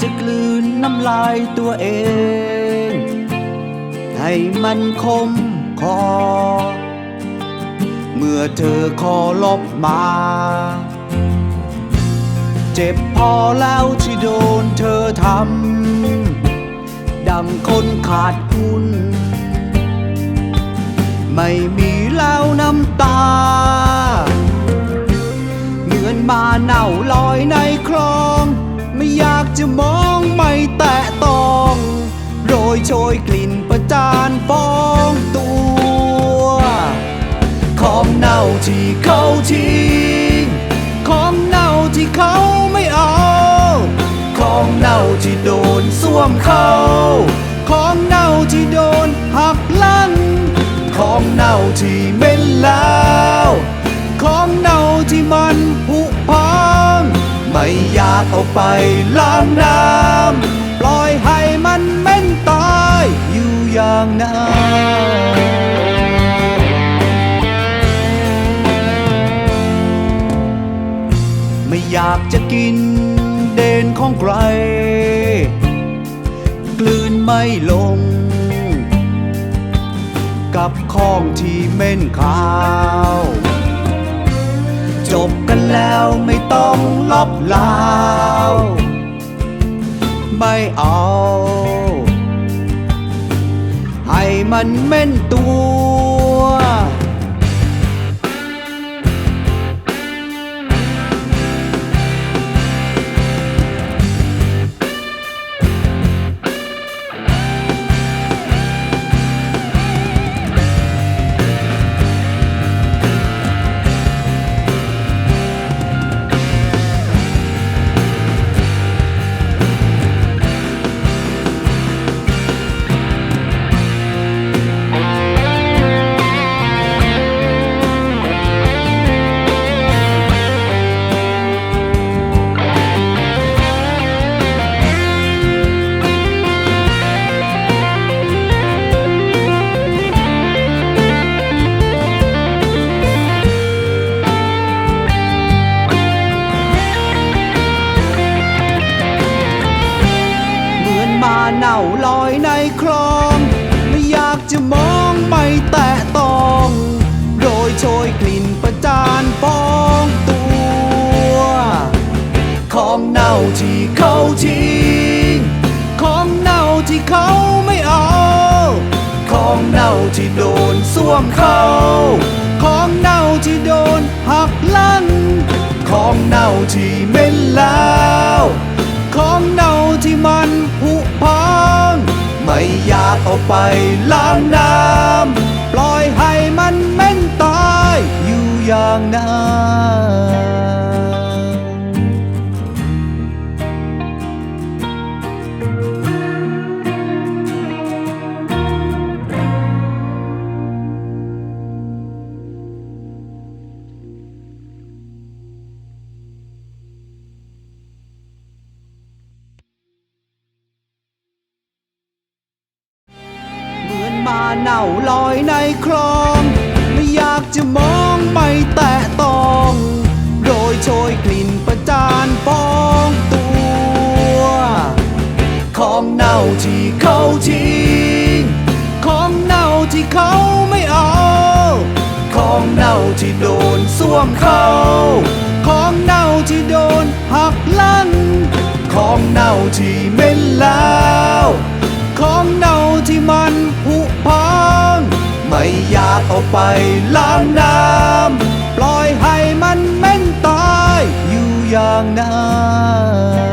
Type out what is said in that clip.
จะกลืนน้ำลายตัวเอง ให้มันคมคอ เมื่อเธอขอลบมา เจ็บพอแล้วที่โดนเธอทำ ดังคนขาดคุณไม่มีแล้วน้ำตา เหมือนมาเน่าลอยในคลอง จะมองไม่แตะต้อง โรยโชยกลิ่นประจานฟองตัว ของเน่าที่เขาทิ้ง ของเน่าที่เขาไม่เอา ของเน่าที่โดนส้วมเขาของเน่าที่โดนหักลังของเน่าที่ ไปล้างน้ำปล่อยให้มันเหม็นตายอยู่อย่างนั้นไม่อยากจะกินเดนของใคร กลืนไม่ลง กับของที่เม่นขาว จบกันแล้วไม่ต้องลบลาวไม่เอา ให้มันเม่นตัว เน่าลอยในคลอง ไม่อยากจะมองไม่แตะต้อง โรยโชยกลิ่นประจานฟองตัว ของเน่าที่เขาทิ้งของเน่าที่เขาไม่เอา ของเน่าที่โดนสวมเขาของเน่าที่โดนหักลังของเน่าที่เหม็นล้ว ล้างน้ำปล่อยให้มันเม่นตายอยู่อย่างนั้น เน่าลอยในคลอง ไม่อยากจะมองไม่แตะต้องโรยโชยกลิ่นประจานฟองตัว ของเน่าที่เขาทิ้งของเน่าที่เขาไม่เอา ของเน่าที่โดนส้วมเขาของเน่าที่โดนหักลังของเน่าที่เหม็นแล้ว ของเน่า เอาไปล้างน้ำ ปล่อยให้มันเม่นตายอยู่อย่างนั้น